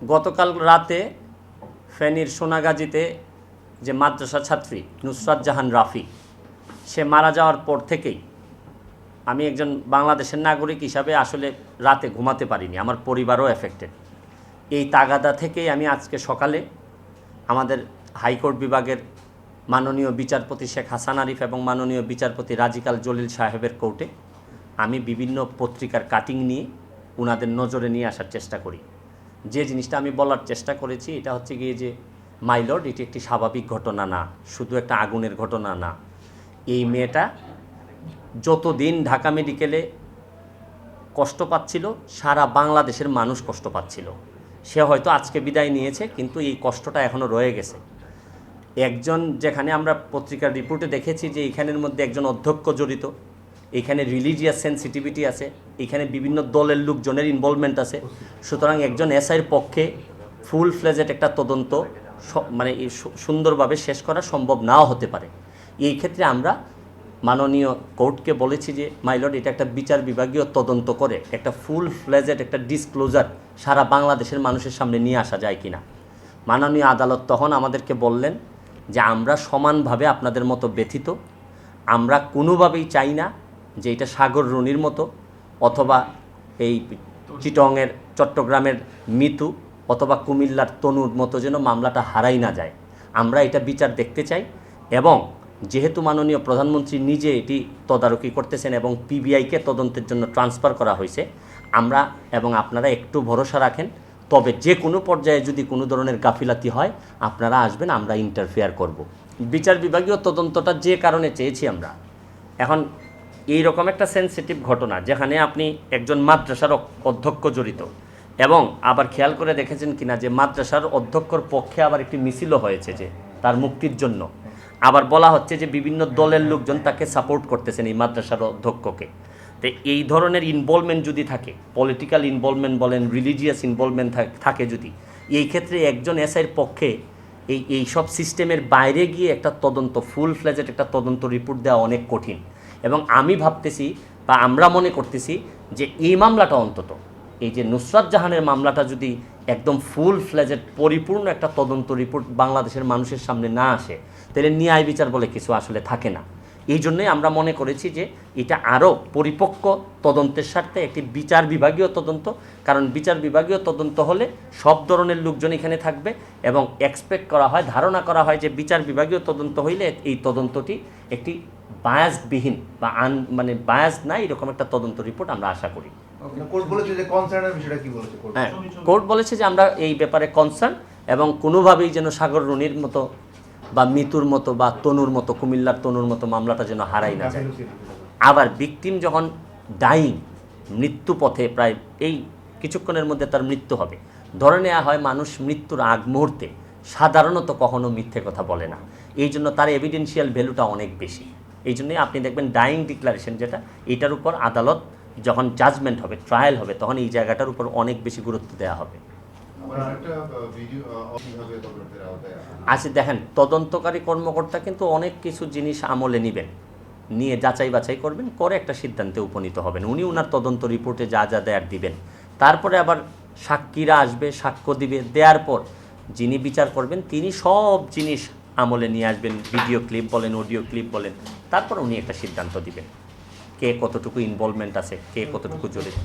গতকাল রাতে ফেনীর সোনাগাজীতে যে মাদ্রাসা ছাত্রী নুসরাত জাহান রাফি, সে মারা যাওয়ার পর থেকেই আমি একজন বাংলাদেশের নাগরিক হিসাবে আসলে রাতে ঘুমাতে পারিনি, আমার পরিবারও এফেক্টেড এই তাগাদা থেকেই আমি আজকে সকালে আমাদের হাইকোর্ট বিভাগের মাননীয় বিচারপতি শেখ হাসান আরিফ এবং মাননীয় বিচারপতি রাজিকাল জলিল সাহেবের কোর্টে আমি বিভিন্ন পত্রিকার কাটিং নিয়ে ওনাদের নজরে নিয়ে আসার চেষ্টা করি। যে জিনিসটা আমি বলার চেষ্টা করেছি, এটা হচ্ছে গিয়ে যে মাইলর্ড এটি একটি স্বাভাবিক ঘটনা না, শুধু একটা আগুনের ঘটনা না। এই মেয়েটা যতদিন ঢাকা মেডিকেলে কষ্ট পাচ্ছিল, সারা বাংলাদেশের মানুষ কষ্ট পাচ্ছিল। সে হয়তো আজকে বিদায় নিয়েছে, কিন্তু এই কষ্টটা এখনও রয়ে গেছে। একজন, যেখানে আমরা পত্রিকার রিপোর্টে দেখেছি যে, এখানের মধ্যে একজন অধ্যক্ষ জড়িত। এখানে রিলিজিয়াস সেন্সিটিভিটি আছে, এখানে বিভিন্ন দলের লোকজনের ইনভলভমেন্ট আছে। সুতরাং একজন এসআইয়ের পক্ষে ফুল ফ্লেজেড একটা তদন্ত মানে সুন্দরভাবে শেষ করা সম্ভব নাও হতে পারে। এই ক্ষেত্রে আমরা মাননীয় কোর্টকে বলেছি যে মাইলর্ড এটা একটা বিচার বিভাগীয় তদন্ত করে, একটা ফুল ফ্লেজেড একটা ডিসক্লোজার সারা বাংলাদেশের মানুষের সামনে নিয়ে আসা যায় কিনা। মাননীয় আদালত তখন আমাদেরকে বললেন যে, আমরা সমানভাবে আপনাদের মতো ব্যথিত, আমরা কোনোভাবেই চাই না যে এটা সাগর রুনির মতো, অথবা এই চিটংয়ের, চট্টগ্রামের মিতু, অথবা কুমিল্লার তনুর মতো যেন মামলাটা হারাই না যায় আমরা এটা বিচার দেখতে চাই এবং যেহেতু মাননীয় প্রধানমন্ত্রী নিজে এটি তদারকি করতেছেন এবং পিবিআইকে তদন্তের জন্য ট্রান্সফার করা হয়েছে, আমরা এবং আপনারা একটু ভরসা রাখেন, তবে যে কোনো পর্যায়ে যদি কোনো ধরনের গাফিলাতি হয়, আপনারা আসবেন, আমরা ইন্টারফেয়ার করব। বিচার বিভাগীয় তদন্তটা যে কারণে চেয়েছি আমরা এখন এই রকম একটা সেন্সিটিভ ঘটনা যেখানে আপনি একজন মাদ্রাসার অধ্যক্ষ জড়িত এবং আবার খেয়াল করে দেখেছেন কিনা যে মাদ্রাসার অধ্যক্ষর পক্ষে আবার একটি মিছিলও হয়েছে যে তার মুক্তির জন্য। আবার বলা হচ্ছে যে বিভিন্ন দলের লোকজন তাকে সাপোর্ট করতেছেন এই মাদ্রাসার অধ্যক্ষকে। তো এই ধরনের ইনভলভমেন্ট যদি থাকে পলিটিক্যাল ইনভলভমেন্ট বলেন রিলিজিয়াস ইনভলভমেন্ট থাকে যদি, এই ক্ষেত্রে একজন এসআইয়ের পক্ষে এই এই সব সিস্টেমের বাইরে গিয়ে একটা তদন্ত ফুল ফ্লেজেড একটা তদন্ত রিপোর্ট দেওয়া অনেক কঠিন। এবং আমি ভাবতেছি বা আমরা মনে করতেছি যে এই মামলাটা অন্তত, এই যে নুসরাত জাহানের মামলাটা যদি একদম ফুল ফ্লেজেড পরিপূর্ণ একটা তদন্ত রিপোর্ট বাংলাদেশের মানুষের সামনে না আসে, তাহলে ন্যায় বিচার বলে কিছু আসলে থাকে না। এই জন্যই আমরা মনে করেছি যে এটা আরও পরিপক্ক তদন্তের স্বার্থে একটি বিচার বিভাগীয় তদন্ত, কারণ বিচার বিভাগীয় তদন্ত হলে সব ধরনের লোকজন এখানে থাকবে এবং এক্সপেক্ট করা হয়, ধারণা করা হয় যে বিচার বিভাগীয় তদন্ত হইলে এই তদন্তটি একটি বায়াসবিহীন বা আন মানে বায়াস নাই এরকম একটা তদন্ত রিপোর্ট আমরা আশা করি। হ্যাঁ কোর্ট বলেছে যে আমরা এই ব্যাপারে কনসার্ন এবং কোনোভাবেই যেন সাগর রুনির মতো বা মিতুর মতো বা তনুর মতো কুমিল্লার তনুর মতো মামলাটা যেন হারাই না যায়। আবার ভিকটিম যখন ডাইং মৃত্যু পথে প্রায় এই কিছুক্ষণের মধ্যে তার মৃত্যু হবে। ধরে নেওয়া হয় মানুষ মৃত্যুর আগ মুহূর্তে সাধারণত কখনো মিথ্যে কথা বলে না। এই জন্য তার এভিডেন্সিয়াল ভ্যালুটা অনেক বেশি। এই জন্যই আপনি দেখবেন ডাইং ডিক্লারেশন যেটা এটার উপর আদালত যখন জাজমেন্ট হবে ট্রায়াল হবে তখন এই জায়গাটার উপর অনেক বেশি গুরুত্ব দেওয়া হবে। আচ্ছা দেখেন তদন্তকারী কর্মকর্তা কিন্তু অনেক কিছু জিনিস আমলে নেবেন। নিয়ে যাচাই বাছাই করবেন করে একটা সিদ্ধান্তে উপনীত হবেন। উনি ওনার তদন্ত রিপোর্টে যা যা দেয়ার দিবেন। তারপরে আবার সাক্ষীরা আসবে সাক্ষ্য দিবে দেওয়ার পর যিনি বিচার করবেন তিনি সব জিনিস আমলে নিয়ে আসবেন ভিডিও ক্লিপ বলেন অডিও ক্লিপ বলেন। তারপর উনি একটা সিদ্ধান্ত দিবেন। কে কতটুকু ইনভলভমেন্ট আছে কে কতটুকু জড়িত।